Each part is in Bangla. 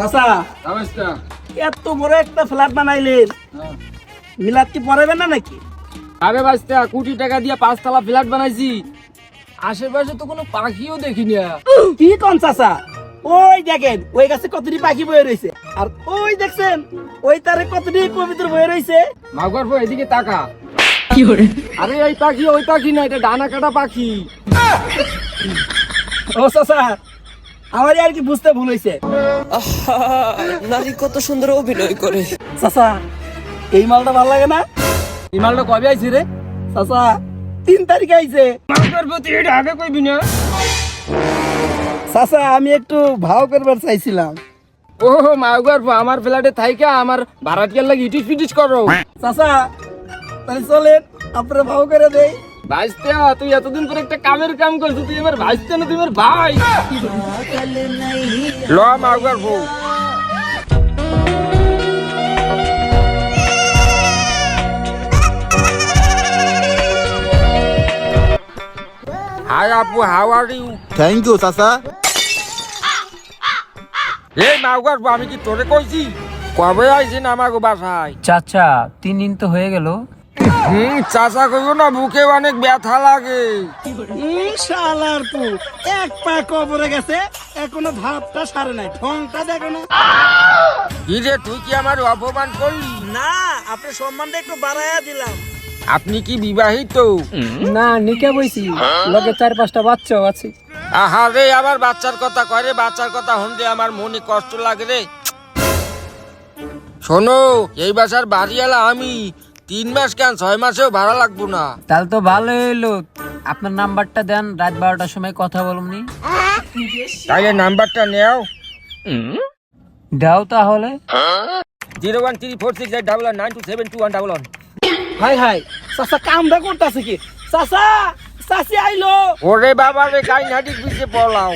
চাচা এত বড় একটা ফ্ল্যাট বানাইলেন। মিলাদ কি পড়াবেন না নাকি? আরে বাস্তা কোটি টাকা দিয়ে পাঁচতলা ফ্ল্যাট বানাইছি। আশেপাশে তো কোনো পাখিও দেখি না কি কোন চাচা? ওই দেখেন ওই গাছে কতটি পাখি বয়ে রয়েছে। আর ওই দেখছেন ওই তারে কতটি কবিতর বয়ে রয়েছে। মাগর পর এদিকে তাকা। আরে এই পাখি ওই পাখি না এটা ডানা কাটা পাখি। ও চাচা আমার আর কি বুঝতে ভুল হয়েছে নারী কত সুন্দর অভিনয় করে। চাচা এই মালটা ভালো লাগে না? এই মালটা কবে আইছি রে? চাচা তিন তারিখে আইছে। মাগর প্রতি এটা আগে কইবি না। চাচা আমি একটু ভাও করবার চাইছিলাম। ও মাগর আমার ফ্ল্যাটে থাইকা আমার ভাড়াটিয়ার লাগে ইটিস পিটিস করো। চাচা তাহলে চলেন আপনারা ভাও করে দেই। ভাইস্তে তুই এতদিন পরে একটা কামের কাম করছিস তুই আমার ভাইস্তে না তুই আমার ভাই। ল মাগর বউ। হাই আপু how are you thank you চাচা। এই মাগর বউ আমি কি তোরে কইছি? কবে আইছিস আমাকে বাসায়? চাচা তিন দিন তো হয়ে গেল। হুম চাচা কইব না বুকে অনেক ব্যথা লাগে। শালার পু এক পা কবরে গেছে এখনও ধাপটা সারে নাই ঠংটা দেখো না। কি রে তুই কি আমার অপমান করলি? না আপনি সম্মানটা একটু বাড়াইয়া দিলাম। আপনি কি বিবাহিত? না নিকে বইছি লগে চার পাঁচটা বাচ্চাও আছে। আহারে আবার বাচ্চার কথা করে বাচ্চার কথা শুনলে আমার মনে কষ্ট লাগে রে। শোনো এই বাসার বাড়িওয়ালা আমি তিন মাস কেন? ছয় মাসেও ভাড়া লাগবো না। তাহলে তো ভালো হইল। আপনার নাম্বারটা দেন রাত বারোটার সময় কথা বলুমনি তাইলে নাম্বারটা নেও। দাও তাহলে। Zero one three four six eight double nine two seven two one double one. Hi hi. চাচা কামটা করতেছে কি? চাচা চাচি আইলো। ওরে বাবা রে গাই নাটিক পিছিয়ে পড়লাও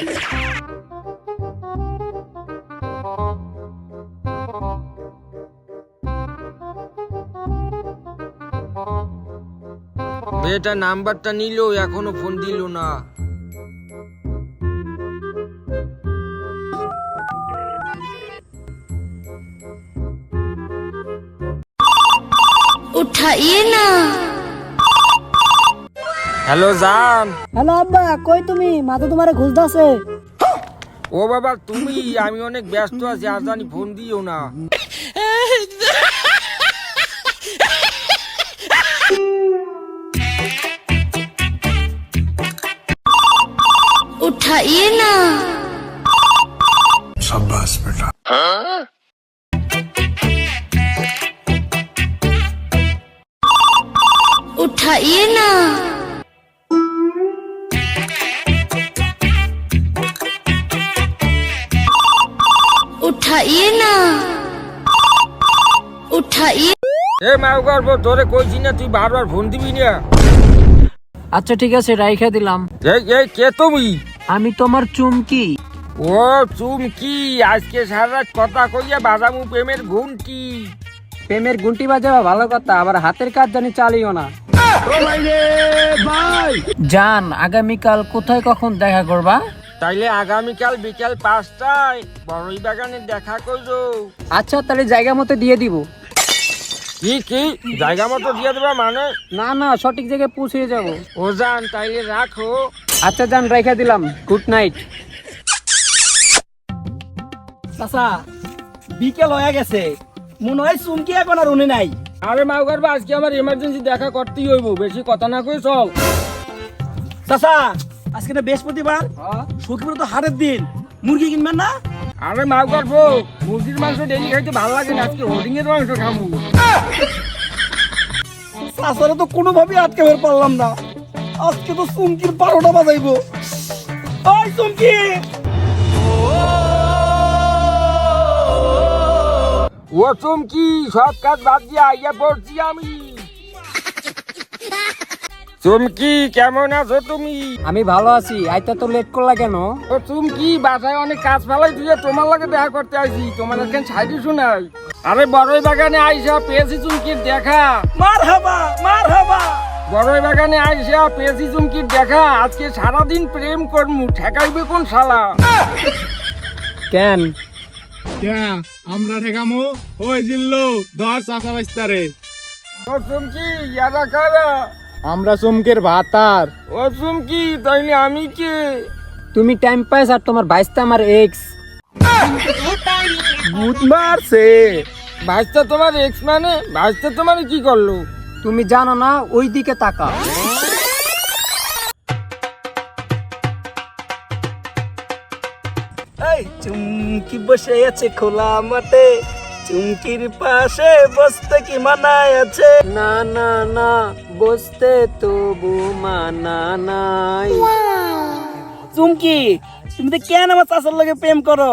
বেটা নাম্বারটা নিল এখনও ফোন দিল না। না। হ্যালো জান। হ্যালো আব্বা কই তুমি? মা তো তোমারে ঘুষ দাসে ও বাবা তুমি আমি অনেক ব্যস্ত আছি আর জানি ফোন দিও না। उठाइए ना उठाइए ना उठाइए ना उठाइए এ মাও গর্ব তোরে কইছি না তুই বারবার ফোন দিবি না আচ্ছা ঠিক আছে রাইখা দিলাম এই এই কে তুমি আমি তোমার চুমকি। ও চুমকি আজকে সারা রাত কথা কইয়া বাজামু প্রেমের ঘুমটি প্রেমের গুন্টি বাজাবা ভালো কথা আবার হাতের কাজ জানি চালিও না। জান আগামীকাল কোথায় কখন দেখা করবা? তাইলে আগামীকাল বিকাল পাঁচটায় বড়ই বাগানে দেখা করছ আচ্ছা তাহলে জায়গা মতো দিয়ে দিব। কি কি? জায়গা মতো দিয়ে দেবা মানে? না না সঠিক জায়গায় পৌঁছে যাব। ও যান তাইলে রাখো। আচ্ছা জান রাইখা দিলাম। গুড নাইট চাচা বিকেল হয়ে গেছে। মনে হয় চুমকি এখন আর উনি নাই। আরে মাও গর্ব আজকে আমার এমার্জেন্সি দেখা করতেই হইব বেশি কথা না কই চল। চাচা আজকে না বৃহস্পতিবার শুক্রবার তো হাটের দিন। মুরগি কিনবেন না? আরে মাও গর্ব মুরগির মাংস ডেলি খাইতে ভালো লাগে না আজকে হোর্ডিং এর মাংস খাব চাচারা তো কোনোভাবেই আটকে বের পারলাম না। আজকে তো চুমকির বারোটা বাজাইবো। ওই চুমকি! ও চুমকি সব কাজ বাদ দিয়ে আইয়া পড়ছি আমি। চুমকি কেমন আছো তুমি? আমি ভালো আছি আইতা তো লেট করলা কেন? ও চুমকি বাসায় অনেক কাজ ফালাই দিয়ে তোমার লাগে দেখা করতে আইছি তোমার এখন ছাইটি শোনাই। আরে বড়ই বাগানে আইসা পেয়েছি চুমকির দেখা। মার হাবা মার হাবা বড়ই বাগানে আইসা পেয়েছি চুমকির দেখা। আজকে সারাদিন প্রেম করমু ঠেকাইবে কোন শালা। কেন? আমরা ঠেকামো? ওই জিল্লো ধর চাষা বাইস্তারে। ও চুমকি ইয়ারা কারা? আমরা চমকের ভাতার। ও চুমকি তাইলে আমি কে? তুমি টাইম পাইস আর তোমার বাইশটা আমার এক্স ভূত মারছে ভাইসটা তোমার এক্স মানে? ভাইসটা তোমার কি করল? তুমি জানো না ওই দিকে তাকা এই চুমকি বসে আছে খোলা মাঠে। চুমকির পাশে বসতে কি মানায় আছে? না না না বসতে তবু মানা নাই। চুমকি তুমি তো কেন আমার চাচার লগে প্রেম করো?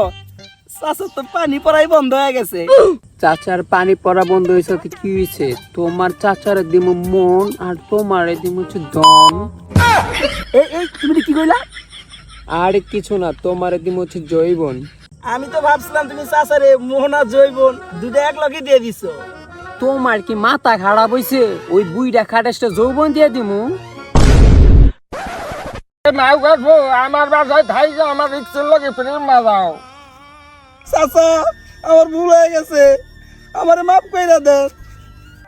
চাচার তো পানি পড়াই বন্ধ হয়ে গেছে। চাচার পানি পড়া বন্ধ হয়েছে তো কি হয়েছে? তোমার চাচার দিম মন আর তোমার দিম হচ্ছে দম এই এই তুমি কি কইলা? আর কিছু না তোমার দিম হচ্ছে জৈবন। আমি তো ভাবছিলাম তুমি চাচারে মোহনা জৈবন দুটো এক লগে দিয়ে দিছো। তোমার কি মাথা খারাপ হইছে? ওই বুইটা খাটাসটা যৌবন দিয়ে দিমু? মাও কাটবো আমার বাসায় থাইকে আমার রিক্সের লগে প্রেম মারাও চাচা আমার ভুল হয়ে গেছে। আমারে মাফ কইরা দেন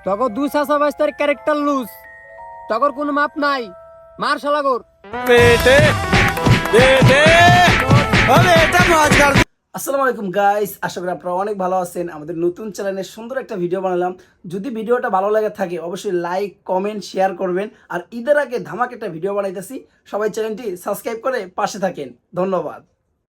তখন দুই চাচা বাইস্তার ক্যারেক্টার লুজ তখন কোনো মাপ নাই। মার শালাগর আসসালামু আলাইকুম গাইস আশা করি আপনারা অনেক ভালো আছেন। আমাদের নতুন চ্যানেলে সুন্দর একটা ভিডিও বানালাম। যদি ভিডিওটা ভালো লাগে থাকে অবশ্যই লাইক কমেন্ট শেয়ার করবেন। আর ঈদের আগে ধামাক একটা ভিডিও বানাইতেছি। সবাই চ্যানেলটি সাবস্ক্রাইব করে পাশে থাকেন। ধন্যবাদ।